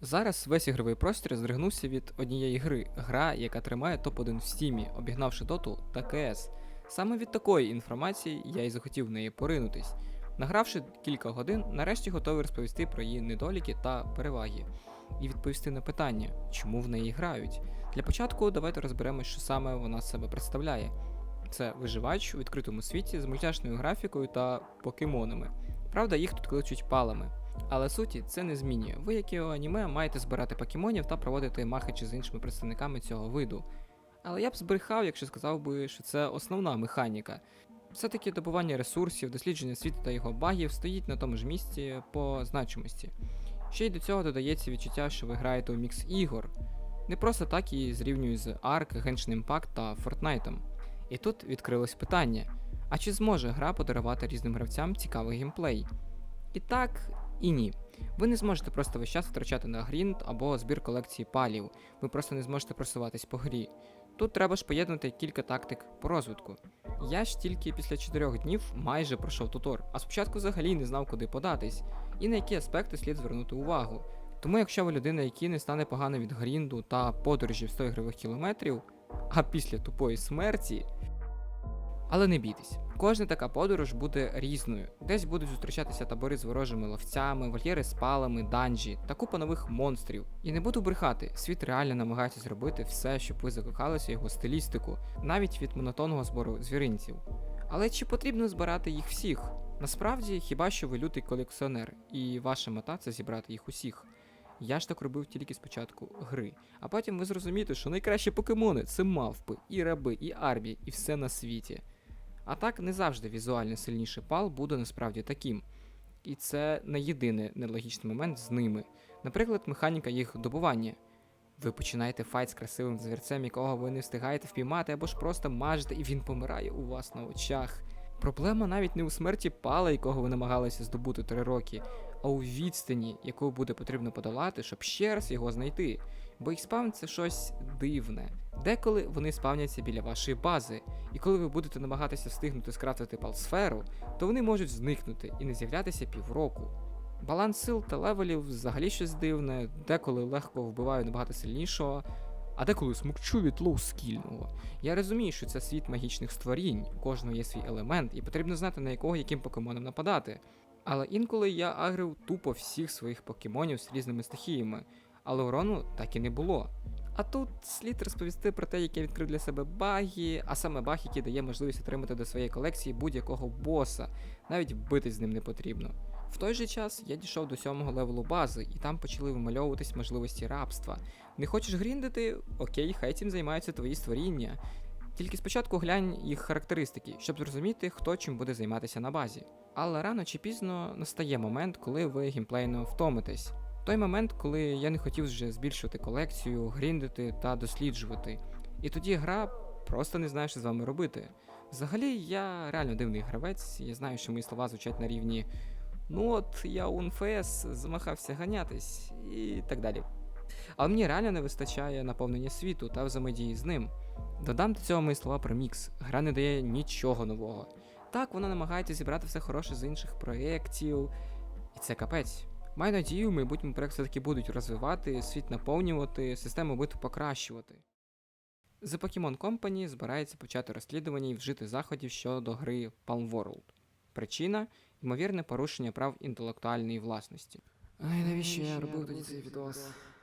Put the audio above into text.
Зараз весь ігровий простір здригнувся від однієї гри, гра, яка тримає топ-1 в стімі, обігнавши доту та КС. Саме від такої інформації я і захотів в неї поринутись. Награвши кілька годин, нарешті готовий розповісти про її недоліки та переваги, і відповісти на питання, чому в неї грають. Для початку давайте розберемо, що саме вона себе представляє. Це виживач у відкритому світі з мультяшною графікою та покемонами. Правда, їх тут кличуть палами. Але суті це не змінює. Ви, як і у аніме, маєте збирати покемонів та проводити махачі з іншими представниками цього виду. Але я б збрехав, якщо сказав би, що це основна механіка. Все-таки добування ресурсів, дослідження світу та його багів стоїть на тому ж місці по значимості. Ще й до цього додається відчуття, що ви граєте у мікс ігор. Не просто так її зрівнюють з Ark, Genshin Impact та Fortnite. І тут відкрилось питання: а чи зможе гра подарувати різним гравцям цікавий геймплей? І так, і ні. Ви не зможете просто весь час втрачати на грінд або збір колекції палів, ви просто не зможете просуватись по грі. Тут треба ж поєднати кілька тактик по розвитку. Я ж тільки після 4 днів майже пройшов тутор, а спочатку взагалі не знав, куди податись, і на які аспекти слід звернути увагу. Тому якщо ви людина, якій не стане погано від грінду та подорожі в 100 ігрових кілометрів, а після тупої смерті, але не бійтесь, кожна така подорож буде різною. Десь будуть зустрічатися табори з ворожими ловцями, вольєри з палами, данжі та купа нових монстрів. І не буду брехати, світ реально намагається зробити все, щоб ви закохалися його стилістику, навіть від монотонного збору звіринців. Але чи потрібно збирати їх всіх? Насправді, хіба що ви лютий колекціонер, і ваша мета це зібрати їх усіх. Я ж так робив тільки спочатку гри, а потім ви зрозумієте, що найкращі покемони це мавпи, і раби, і арбі, і все на світі. А так не завжди візуально сильніший пал буде насправді таким. І це не єдиний нелогічний момент з ними. Наприклад, механіка їх добування. Ви починаєте файт з красивим звірцем, якого ви не встигаєте впіймати, або ж просто мажете, і він помирає у вас на очах. Проблема навіть не у смерті пала, якого ви намагалися здобути три роки, а у відстані, яку буде потрібно подолати, щоб ще раз його знайти. Бо їх спавн це щось дивне. Деколи вони спавняться біля вашої бази, і коли ви будете намагатися встигнути скрафтити палсферу, то вони можуть зникнути і не з'являтися півроку. Баланс сил та левелів взагалі щось дивне, деколи легко вбиваю набагато сильнішого, а деколи смокчу від лоу-скільного. Я розумію, що це світ магічних створінь, у кожного є свій елемент, і потрібно знати, на якого яким покемоном нападати. Але інколи я агрив тупо всіх своїх покемонів з різними стихіями, але урону так і не було. А тут слід розповісти про те, як я відкрив для себе баги, а саме баг, який дає можливість отримати до своєї колекції будь-якого боса, навіть битись з ним не потрібно. В той же час я дійшов до сьомого левелу бази, і там почали вимальовуватись можливості рабства. Не хочеш гріндити? Окей, хай цим займаються твої створіння. Тільки спочатку глянь їх характеристики, щоб зрозуміти, хто чим буде займатися на базі. Але рано чи пізно настає момент, коли ви геймплейно втомитесь. Той момент, коли я не хотів вже збільшувати колекцію, гріндити та досліджувати. І тоді гра просто не знає, що з вами робити. Взагалі, я реально дивний гравець, я знаю, що мої слова звучать на рівні ну от я у НФС замахався ганятись і так далі. Але мені реально не вистачає наповнення світу та взаємодії з ним. Додам до цього мої слова про мікс. Гра не дає нічого нового. Так, вона намагається зібрати все хороше з інших проєктів, і це капець. Маю надію, в майбутньому проект все-таки будуть розвивати, світ наповнювати, систему битв покращувати. The Pokemon Company збирається почати розслідування і вжити заходів щодо гри Palm World. Причина ймовірне порушення прав інтелектуальної власності. Ай, навіщо я робив тоді цей відос?